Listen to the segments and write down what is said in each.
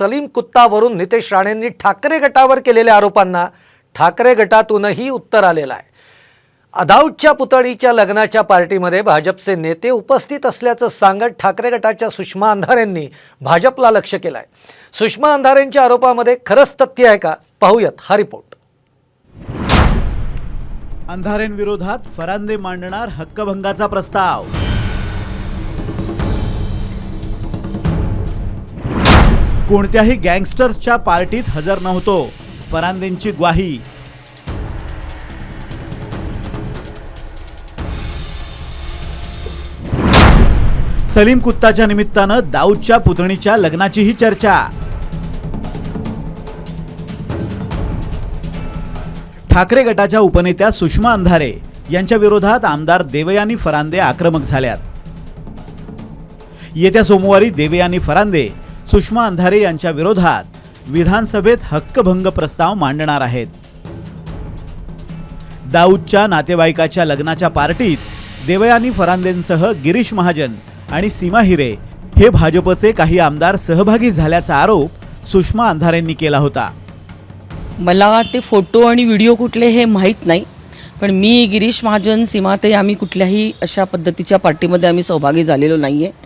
सलीम कुत्तावरून नितेश राणेंनी ठाकरे गटावर केलेल्या आरोपांना ठाकरे गटातूनही उत्तर आलेलं आहे. अदाऊदच्या पुतळीच्या लग्नाच्या पार्टीमध्ये भाजपचे नेते उपस्थित असल्याचं सांगत ठाकरे गटाच्या सुषमा अंधारेंनी भाजपला लक्ष केलं आहे सुषमा अंधारेंच्या आरोपामध्ये खरंच तथ्य आहे का? पाहूयात हा रिपोर्ट. अंधारेंविरोधात फरांदे मांडणार हक्कभंगाचा प्रस्ताव. कोणत्याही गँगस्टर्सच्या पार्टीत हजर नव्हतो. फरांदेंची ग्वाही. सलीम कुत्ताच्या निमित्तानं दाऊदच्या पुतणीच्या लग्नाचीही चर्चा. ठाकरे गटाच्या उपनेत्या सुषमा अंधारे यांच्या विरोधात आमदार देवयानी फरांदे आक्रमक झाल्यात. येत्या सोमवारी देवयानी फरांदे सुषमा अंधारे यांच्या विरोधात विधानसभेत हक्कभंग प्रस्ताव मांडणार आहेत. दाऊदच्या नातेवाईकाच्या लग्नाच्या पार्टीत देवयानी फरांदेंसह गिरीश महाजन आणि सीमा हिरे हे भाजपचे काही आमदार सहभागी झाल्याचा आरोप सुषमा अंधारेंनी केला होता. मला ते फोटो आणि व्हिडिओ कुठले हे माहीत नाही पण मी गिरीश महाजन सीमाताई आम्ही कुठल्याही अशा पद्धतीच्या पार्टीमध्ये आम्ही सहभागी झालेलो नाही आहे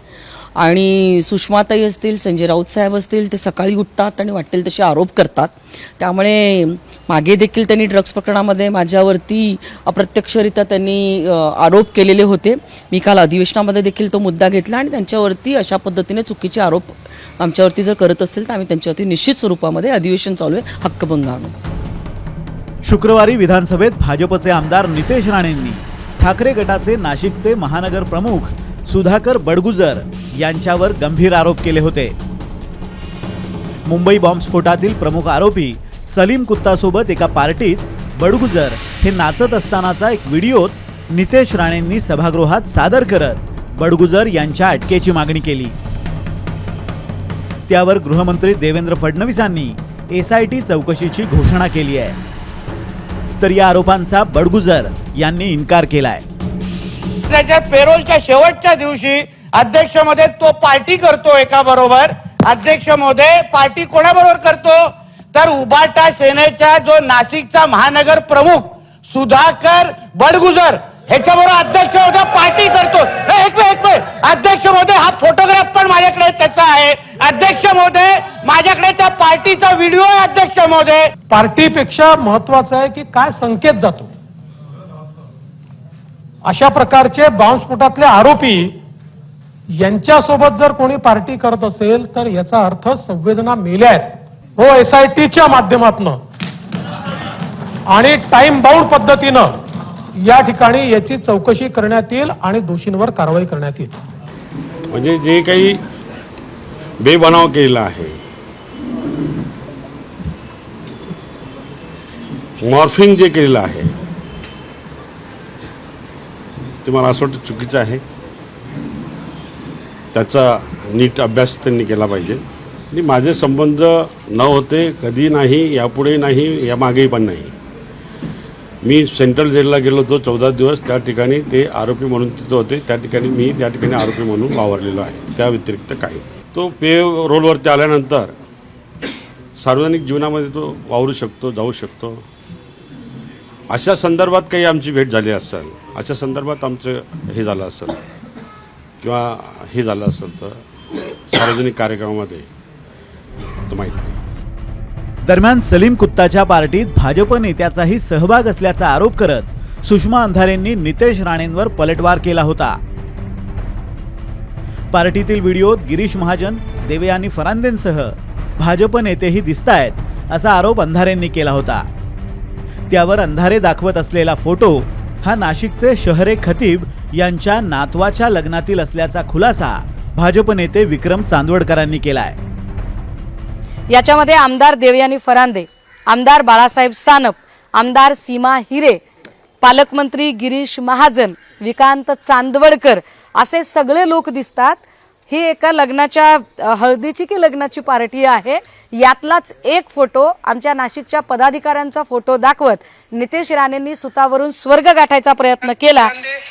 आणि सुषमाताई असतील संजय राऊत साहेब असतील ते सकाळी उठतात आणि वाटेल तसे आरोप करतात. त्यामुळे मागे देखील त्यांनी ड्रग्ज प्रकरणामध्ये माझ्यावरती अप्रत्यक्षरित्या त्यांनी आरोप केलेले होते. मी काल अधिवेशनामध्ये देखील तो मुद्दा घेतला आणि त्यांच्यावरती अशा पद्धतीने चुकीचे आरोप आमच्यावरती जर करत असतील तर आम्ही त्यांच्यावरती निश्चित स्वरूपामध्ये अधिवेशन चालू आहे हक्कभंग आणू. शुक्रवारी विधानसभेत भाजपचे आमदार नितेश राणेंनी ठाकरे गटाचे नाशिकचे महानगर प्रमुख सुधाकर बडगुजर यांच्यावर गंभीर आरोप केले होते. मुंबई बॉम्बस्फोटातील प्रमुख आरोपी सलीम कुत्तासोबत एका पार्टीत बडगुजर हे नाचत असतानाचा एक व्हिडिओच नितेश राणेंनी सभागृहात सादर करत बडगुजर यांच्या अटकेची मागणी केली. त्यावर गृहमंत्री देवेंद्र फडणवीसांनी एसआयटी चौकशीची घोषणा केली आहे. तर या आरोपांचा बडगुजर यांनी इन्कार केलाय. त्याच्या पेरोलच्या शेवटच्या दिवशी अध्यक्षमध्ये तो पार्टी करतो एका बरोबर. अध्यक्षमध्ये पार्टी कोणाबरोबर करतो? तर उबाटा सेनेचा जो नाशिकचा महानगर प्रमुख सुधाकर बडगुजर ह्याच्याबरोबर अध्यक्षमध्ये पार्टी करतो. एक वेळ एक वेळ अध्यक्षमध्ये हा फोटोग्राफ पण माझ्याकडे त्याचा आहे. अध्यक्षमध्ये माझ्याकडे त्या पार्टीचा व्हिडिओ आहे अध्यक्षमध्ये पार्टीपेक्षा महत्वाचं आहे की काय संकेत जातो? अशा प्रकारचे बॉम्बस्फोटातले आरोपी यांच्यासोबत जर कोणी पार्टी करत असेल तर याचा अर्थ संवेदना मेल्या आहेत. हो एस आय टीच्या माध्यमातनं. आणि टाइम बाउंड पद्धतीनं या ठिकाणी याची चौकशी करण्यात येईल आणि दोषींवर कारवाई करण्यात येईल. म्हणजे जे काही बेबनाव केलेला आहे मॉर्फिंग जे केलेलं आहे ते मला असं वाटतं चुकीचं आहे. त्याचा नीट अभ्यास त्यांनी केला पाहिजे. आणि माझे संबंध न होते कधी नाही यापुढे नाही यामागेही पण नाही. मी सेंट्रल जेलला गेलो होतो चौदा दिवस. त्या ठिकाणी ते आरोपी म्हणून तिथं होते. त्या ठिकाणी मी त्या ठिकाणी आरोपी म्हणून वावरलेलो आहे. त्या व्यतिरिक्त काही तो पे रोलवरती आल्यानंतर सार्वजनिक जीवनामध्ये तो वावरू शकतो जाऊ शकतो. अशा संदर्भात काही आमची भेट झाली असेल अशा संदर्भात आमचं हे झालं असेल किंवा हे झालं असेल तर सार्वजनिक कार्यक्रमामध्ये तो माहीत नाही. दरम्यान सलीम कुत्ताच्या पार्टीत भाजप नेत्याचाही सहभाग असल्याचा आरोप करत सुषमा अंधारेंनी नितेश राणेंवर पलटवार केला होता. पार्टीतील व्हिडिओत गिरीश महाजन देवयानी फरांदेंसह भाजप नेतेही दिसतायत असा आरोप अंधारेंनी केला होता. रस्त्यावर अंधारे दाखवत असलेला फोटो हा नाशिकचे शहरे खतीब यांच्या नातवाच्या लग्नातील असल्याचा खुलासा भाजप नेते विक्रम चांदवडकरांनी केलाय. याच्यामध्ये आमदार देवयानी फरांदे आमदार बाळासाहेब सानप आमदार सीमा हिरे पालकमंत्री गिरीश महाजन विकांत चांदवडकर असे सगळे लोक दिसतात. ही एका लग्नाच्या हळदीची की लग्नाची पार्टी आहे. यातलाच एक फोटो आमच्या नाशिकच्या पदाधिकाऱ्यांचा फोटो दाखवत नितेश राणेंनी सुतावरून स्वर्ग गाठायचा प्रयत्न केला.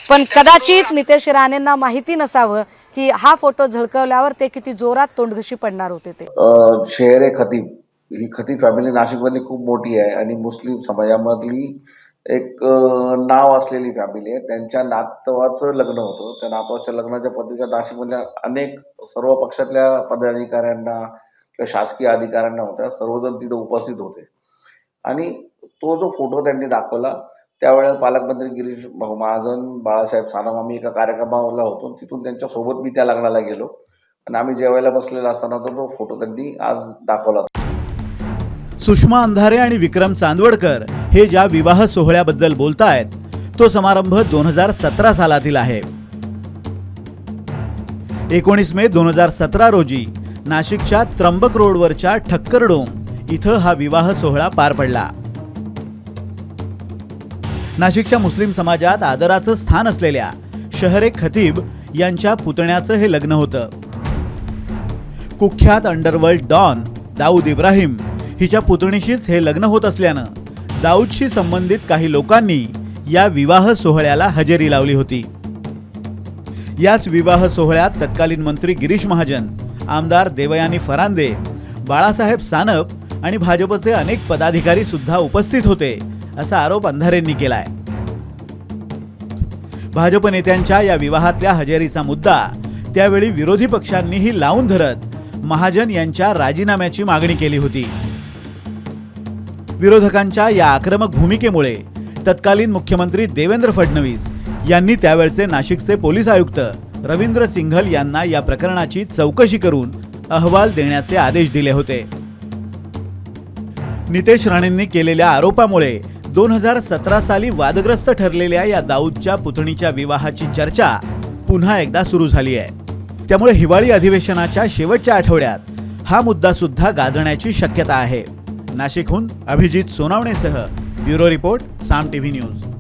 पण कदाचित नितेश राणेंना माहिती नसावं की हा फोटो झळकवल्यावर ते किती जोरात तोंडघशी पडणार होते ते. अ, शेर खतीब. ही खतीब फॅमिली नाशिकमधली खूप मोठी आहे आणि मुस्लिम समाजामधली एक नाव असलेली फॅमिली आहे. त्यांच्या नातवाचं लग्न होतं. त्या नातवाच्या लग्नाच्या पत्रिका नाशिकमधल्या अनेक सर्व पक्षातल्या पदाधिकाऱ्यांना किंवा शासकीय अधिकाऱ्यांना होत्या. सर्वजण तिथे उपस्थित होते. आणि तो जो फोटो त्यांनी दाखवला त्यावेळेला पालकमंत्री गिरीश महाजन बाळासाहेब सानम आम्ही एका कार्यक्रमाला होतो. तिथून त्यांच्यासोबत मी त्या लग्नाला गेलो. आणि आम्ही जेवायला बसलेला असताना तर तो फोटो त्यांनी आज दाखवला. सुषमा अंधारे आणि विक्रम चांदवडकर हे ज्या विवाह सोहळ्याबद्दल बोलतायत तो समारंभ दोन हजार सतरा सालातील आहे. एकोणीस मे दोन हजार सतरा रोजी नाशिकच्या त्र्यंबक रोडवरच्या ठक्करडोम इथं हा विवाह सोहळा पार पडला. नाशिकच्या मुस्लिम समाजात आदराचं स्थान असलेल्या शहरे खतीब यांच्या पुतण्याचं हे लग्न होतं. कुख्यात अंडरवर्ल्ड डॉन दाऊद इब्राहिम हिच्या पुतणीशीच हे लग्न होत असल्यानं दाऊदशी संबंधित काही लोकांनी या विवाह सोहळ्याला हजेरी लावली होती. याच विवाह सोहळ्यात तत्कालीन मंत्री गिरीश महाजन आमदार देवयानी फरांदे बाळासाहेब सानप आणि भाजपचे अनेक पदाधिकारी सुद्धा उपस्थित होते असा आरोप अंधारेंनी केलाय. भाजप नेत्यांच्या या विवाहातल्या हजेरीचा मुद्दा त्यावेळी विरोधी पक्षांनीही लावून धरत महाजन यांच्या राजीनाम्याची मागणी केली होती. विरोधकांच्या या आक्रमक भूमिकेमुळे तत्कालीन मुख्यमंत्री देवेंद्र फडणवीस यांनी त्यावेळचे नाशिकचे पोलीस आयुक्त रवींद्र सिंघल यांना या प्रकरणाची चौकशी करून अहवाल देण्याचे आदेश दिले होते. नितेश राणेंनी केलेल्या आरोपामुळे दोन हजार सतरा साली वादग्रस्त ठरलेल्या या दाऊदच्या पुतणीच्या विवाहाची चर्चा पुन्हा एकदा सुरू झाली आहे. त्यामुळे हिवाळी अधिवेशनाच्या शेवटच्या आठवड्यात हा मुद्दा सुद्धा गाजण्याची शक्यता आहे. नाशिकहून Abhijit सोनावणेसह bureau report Saam TV news.